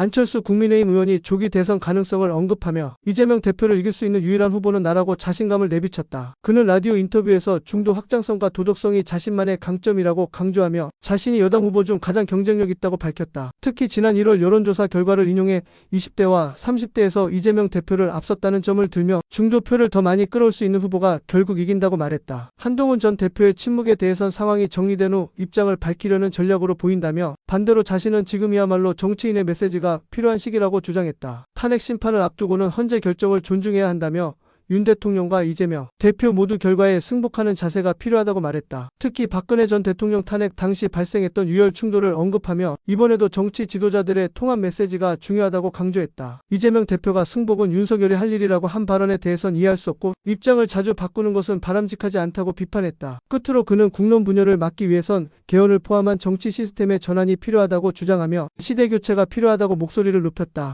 안철수 국민의힘 의원이 조기 대선 가능성을 언급하며 이재명 대표를 이길 수 있는 유일한 후보는 나라고 자신감을 내비쳤다. 그는 라디오 인터뷰에서 중도 확장성과 도덕성이 자신만의 강점이라고 강조하며 자신이 여당 후보 중 가장 경쟁력 있다고 밝혔다. 특히 지난 1월 여론조사 결과를 인용해 20대와 30대에서 이재명 대표를 앞섰다는 점을 들며 중도표를 더 많이 끌어올 수 있는 후보가 결국 이긴다고 말했다. 한동훈 전 대표의 침묵에 대해선 상황이 정리된 후 입장을 밝히려는 전략으로 보인다며 반대로 자신은 지금이야말로 정치인의 메시지가 필요한 시기라고 주장했다. 탄핵 심판을 앞두고는 헌재 결정을 존중해야 한다며 윤 대통령과 이재명 대표 모두 결과에 승복하는 자세가 필요하다고 말했다. 특히 박근혜 전 대통령 탄핵 당시 발생했던 유혈 충돌을 언급하며 이번에도 정치 지도자들의 통합 메시지가 중요하다고 강조했다. 이재명 대표가 승복은 윤석열이 할 일이라고 한 발언에 대해선 이해할 수 없고 입장을 자주 바꾸는 것은 바람직하지 않다고 비판했다. 끝으로 그는 국론 분열을 막기 위해선 개헌을 포함한 정치 시스템의 전환이 필요하다고 주장하며 시대 교체가 필요하다고 목소리를 높였다.